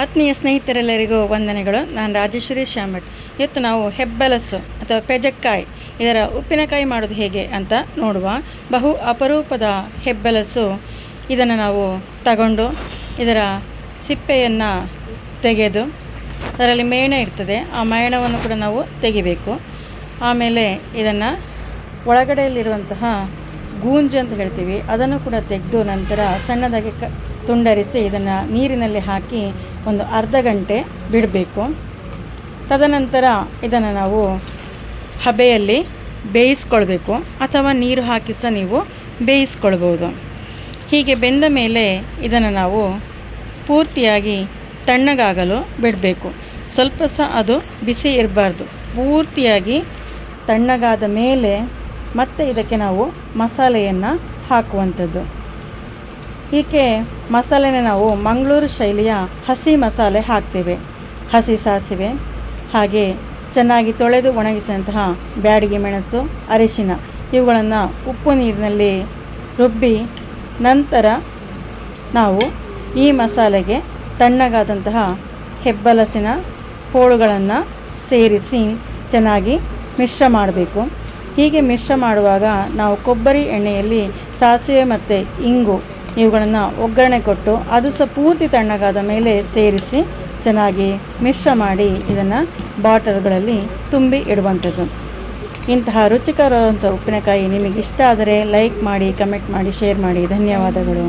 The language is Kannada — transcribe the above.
ಆತ್ಮೀಯ ಸ್ನೇಹಿತರೆಲ್ಲರಿಗೂ ವಂದನೆಗಳು. ನಾನು ರಾಜೇಶ್ವರಿ ಶ್ಯಾಮಟ್ ಇವತ್ತು ನಾವು ಹೆಬ್ಬಲಸು ಅಥವಾ ಪೆಜಕ್ಕಾಯಿ, ಇದರ ಉಪ್ಪಿನಕಾಯಿ ಮಾಡೋದು ಹೇಗೆ ಅಂತ ನೋಡುವ ಬಹು ಅಪರೂಪದ ಹೆಬ್ಬಲಸು. ಇದನ್ನು ನಾವು ತಗೊಂಡು ಇದರ ಸಿಪ್ಪೆಯನ್ನು ತೆಗೆದು ಅದರಲ್ಲಿ ಮೇಣ ಇರ್ತದೆ. ಆ ಮೇಣವನ್ನು ಕೂಡ ನಾವು ತೆಗಿಬೇಕು. ಆಮೇಲೆ ಇದನ್ನು ಒಳಗಡೆಯಲ್ಲಿರುವಂತಹ ಗೂಂಜ್ ಅಂತ ಹೇಳ್ತೀವಿ. ಅದನ್ನು ಕೂಡ ತೆಗೆದು ನಂತರ ಸಣ್ಣದಾಗಿ ಕ ತುಂಡರಿಸಿ ಇದನ್ನು ನೀರಿನಲ್ಲಿ ಹಾಕಿ ಒಂದು ಅರ್ಧ ಗಂಟೆ ಬಿಡಬೇಕು. ತದನಂತರ ಇದನ್ನು ನಾವು ಹಬೆಯಲ್ಲಿ ಬೇಯಿಸ್ಕೊಳ್ಬೇಕು. ಅಥವಾ ನೀರು ಹಾಕಿ ಸಹ ನೀವು ಬೇಯಿಸ್ಕೊಳ್ಬೋದು. ಹೀಗೆ ಬೆಂದ ಮೇಲೆ ಇದನ್ನು ನಾವು ಪೂರ್ತಿಯಾಗಿ ತಣ್ಣಗಾಗಲು ಬಿಡಬೇಕು. ಸ್ವಲ್ಪ ಸಹ ಅದು ಬಿಸಿ ಇರಬಾರ್ದು. ಪೂರ್ತಿಯಾಗಿ ತಣ್ಣಗಾದ ಮೇಲೆ ಮತ್ತೆ ಇದಕ್ಕೆ ನಾವು ಮಸಾಲೆಯನ್ನು ಹಾಕುವಂಥದ್ದು. ಹೀಗೆ ಮಸಾಲೆನ ನಾವು ಮಂಗಳೂರು ಶೈಲಿಯ ಹಸಿ ಮಸಾಲೆ ಹಾಕ್ತೇವೆ. ಹಸಿ ಸಾಸಿವೆ ಹಾಗೆ ಚೆನ್ನಾಗಿ ತೊಳೆದು ಒಣಗಿಸಿದಂತಹ ಬ್ಯಾಡಿಗೆ ಮೆಣಸು, ಅರಿಶಿನ ಇವುಗಳನ್ನು ಉಪ್ಪು ನೀರಿನಲ್ಲಿ ರುಬ್ಬಿ ನಂತರ ನಾವು ಈ ಮಸಾಲೆಗೆ ತಣ್ಣಗಾದಂತಹ ಹೆಬ್ಬಲಸಿನ ಹೋಳುಗಳನ್ನು ಸೇರಿಸಿ ಚೆನ್ನಾಗಿ ಮಿಶ್ರ ಮಾಡಬೇಕು. ಹೀಗೆ ಮಿಶ್ರ ಮಾಡುವಾಗ ನಾವು ಕೊಬ್ಬರಿ ಎಣ್ಣೆಯಲ್ಲಿ ಸಾಸಿವೆ ಮತ್ತು ಇಂಗು ಇವುಗಳನ್ನು ಒಗ್ಗರಣೆ ಕೊಟ್ಟು ಅದು ಸಹ ಪೂರ್ತಿ ತಣ್ಣಗಾದ ಮೇಲೆ ಸೇರಿಸಿ ಚೆನ್ನಾಗಿ ಮಿಶ್ರ ಮಾಡಿ ಇದನ್ನು ಬಾಟಲ್ಗಳಲ್ಲಿ ತುಂಬಿ ಇಡುವಂಥದ್ದು. ಇಂತಹ ರುಚಿಕರವಾದಂಥ ಉಪ್ಪಿನಕಾಯಿ ನಿಮಗೆ ಇಷ್ಟ ಆದರೆ ಲೈಕ್ ಮಾಡಿ, ಕಮೆಂಟ್ ಮಾಡಿ, ಶೇರ್ ಮಾಡಿ. ಧನ್ಯವಾದಗಳು.